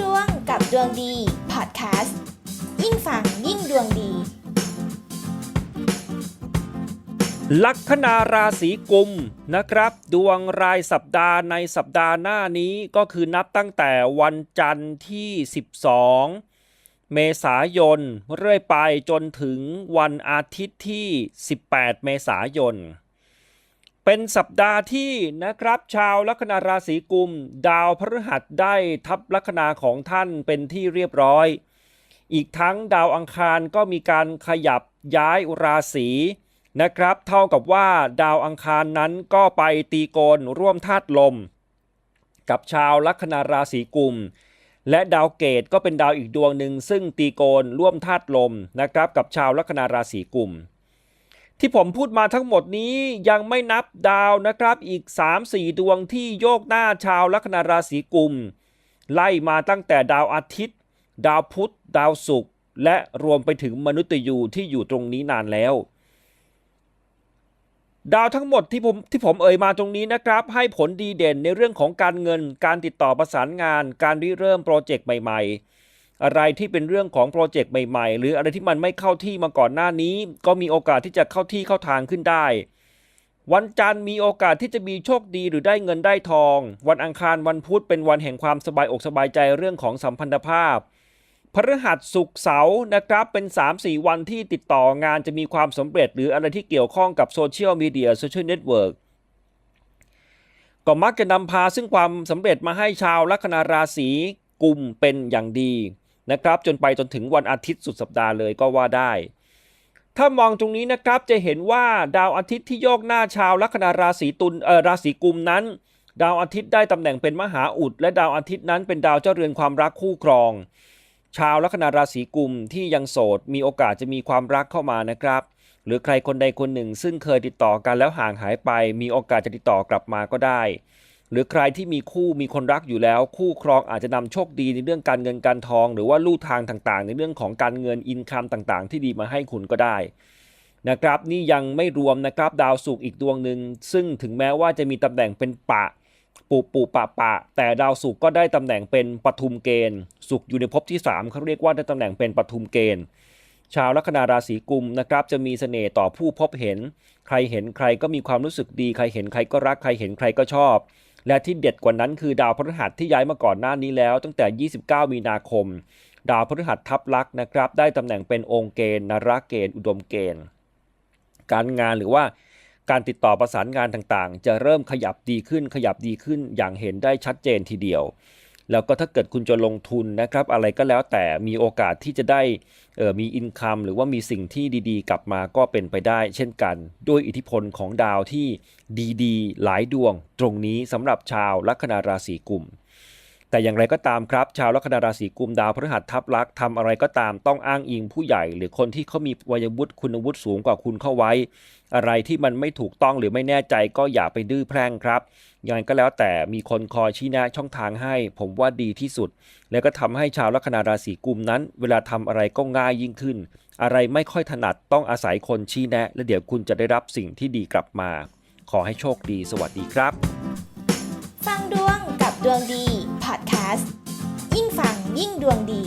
ดวงกับดวงดีพอดแคสต์ยิ่งฟังยิ่งดวงดี ลัคนาราศีกุมนะครับ ดวงรายสัปดาห์ในสัปดาห์หน้านี้ก็คือนับตั้งแต่วันจันทร์ที่ 12 เมษายน เรื่อยไปจนถึงวันอาทิตย์ที่ 18 เมษายน เป็นสัปดาห์ที่นะครับชาวลัคนาราศีกุม ดาวพฤหัสได้ทับลัคนาของท่านเป็นที่เรียบร้อย อีกทั้งดาวอังคารก็มีการขยับย้ายราศีนะครับ เท่ากับว่าดาวอังคารนั้นก็ไปตีโกนร่วมธาตุลม กับชาวลัคนาราศีกุม และดาวเกตก็เป็นดาวอีกดวงหนึ่งซึ่งตีโกนร่วมธาตุลมนะครับกับชาวลัคนาราศีกุม ที่ผมพูดมาทั้งหมดนี้ยังไม่นับดาวนะครับอีก 3-4 ดวงที่โยกหน้าชาวลัคนาราศีกุม ไล่มาตั้งแต่ดาวอาทิตย์ ดาวพุธ ดาวศุกร์และรวมไปถึงมนุษย์ยูที่อยู่ตรงนี้นานแล้ว ดาวทั้งหมดที่ผมที่ผมเอ่ยมาตรงนี้นะครับ ให้ผลดีเด่นในเรื่องของการเงิน การติดต่อประสานงาน การริเริ่มโปรเจกต์ใหม่ ๆ อะไรที่เป็นเรื่องของโปรเจกต์ใหม่ๆ หรืออะไรที่มันไม่เข้าที่มาก่อนหน้านี้ ก็มีโอกาสที่จะเข้าที่เข้าทางขึ้นได้ วันจันทร์มีโอกาสที่จะมีโชคดีหรือได้เงินได้ทอง วันอังคารวันพุธเป็นวันแห่งความสบายอกสบายใจเรื่องของสัมพันธภาพพฤหัสศุกร์เสาร์นะครับเป็น 3-4 วันที่ติดต่องานจะมีความสำเร็จ หรืออะไรที่เกี่ยวข้องกับโซเชียลมีเดียโซเชียลเน็ตเวิร์กก็มักจะนำพาซึ่งความสำเร็จมาให้ชาวลัคนาราศีกลุ่มเป็นอย่างดี นะครับจนไปจนถึงวันอาทิตย์สุดสัปดาห์เลยก็ว่าได้ ถ้ามองตรงนี้นะครับจะเห็นว่าดาวอาทิตย์ที่โยกหน้าชาวลัคนาราศีตุลเออราศีกุมนั้น ดาวอาทิตย์ได้ตำแหน่งเป็นมหาอุด และดาวอาทิตย์นั้นเป็นดาวเจ้าเรือนความรักคู่ครอง ชาวลัคนาราศีกุมที่ยังโสดมีโอกาสจะมีความรักเข้ามานะครับหรือใครคนใดคนหนึ่งซึ่งเคยติดต่อกันแล้วห่างหายไป มีโอกาสจะติดต่อกลับมาก็ได้ หรือใครที่มีคู่มีคนรักอยู่แล้ว คู่ครองอาจจะนำโชคดีในเรื่องการเงินการทอง หรือว่าลู่ทางต่างๆ ในเรื่องของการเงินอินคัมต่างๆ ที่ดีมาให้คุณก็ได้นะครับนี่ยังไม่รวมนะครับดาวศุกร์อีกดวงหนึ่งซึ่งถึงแม้ว่าจะมีตำแหน่งเป็นปะปุปุปะปะ แต่ดาวศุกร์ก็ได้ตำแหน่งเป็นปทุมเกณฑ์ศุกร์อยู่ในภพที่ 3เขาเรียกว่าได้ตำแหน่งเป็นปทุมเกณฑ์ ชาวลัคนาราศีกุมนะครับจะมีเสน่ห์ต่อผู้พบเห็น ใครเห็นใครก็มีความรู้สึกดี ใครเห็นใครก็รักใครเห็นใครก็ชอบ และที่เด็ดกว่านั้นคือดาวพฤหัสที่ย้ายมาก่อนหน้านี้แล้ว ตั้งแต่ 29 มีนาคม ดาวพฤหัสทับลักนะครับ ได้ตำแหน่งเป็นองค์เกณฑ์นรเกณฑ์ อุดมเกณฑ์ การงานหรือว่าการติดต่อประสานงานต่างๆ จะเริ่มขยับดีขึ้นขยับดีขึ้นอย่างเห็นได้ชัดเจนทีเดียว แล้วก็ถ้าเกิดคุณจะลงทุนนะครับ อะไรก็แล้วแต่มีโอกาสที่จะได้เออมีอินคัมหรือว่ามีสิ่งที่ดีๆ กลับมาก็เป็นไปได้ เช่นกัน ด้วยอิทธิพลของดาวที่ดีๆ หลายดวง ตรงนี้สำหรับชาวลัคนาราศีกุม แต่อย่างไรก็ตามครับ ชาวลัคนาราศีกุมดาวพฤหัสทับลักษ์ทำอะไรก็ตามต้องอ้างอิงผู้ใหญ่ หรือคนที่เขามีวัยวุฒิคุณวุฒิสูงกว่าคุณเข้าไว้ อะไรที่มันไม่ถูกต้องหรือไม่แน่ใจก็อย่าไปดื้อแพร่งครับยังไงก็แล้วแต่มีคนคอยชี้แนะช่องทางให้ ผมว่าดีที่สุด แล้วก็ทำให้ชาวลัคนาราศีกุมนั้น เวลาทำอะไรก็ง่ายยิ่งขึ้น อะไรไม่ค่อยถนัดต้องอาศัยคนชี้แนะ และเดี๋ยวคุณจะได้รับสิ่งที่ดีกลับมา ขอให้โชคดี สวัสดีครับ ฟังดวงกั ดวงดีพอดแคสต์ยิ่งฟังยิ่งดวงดี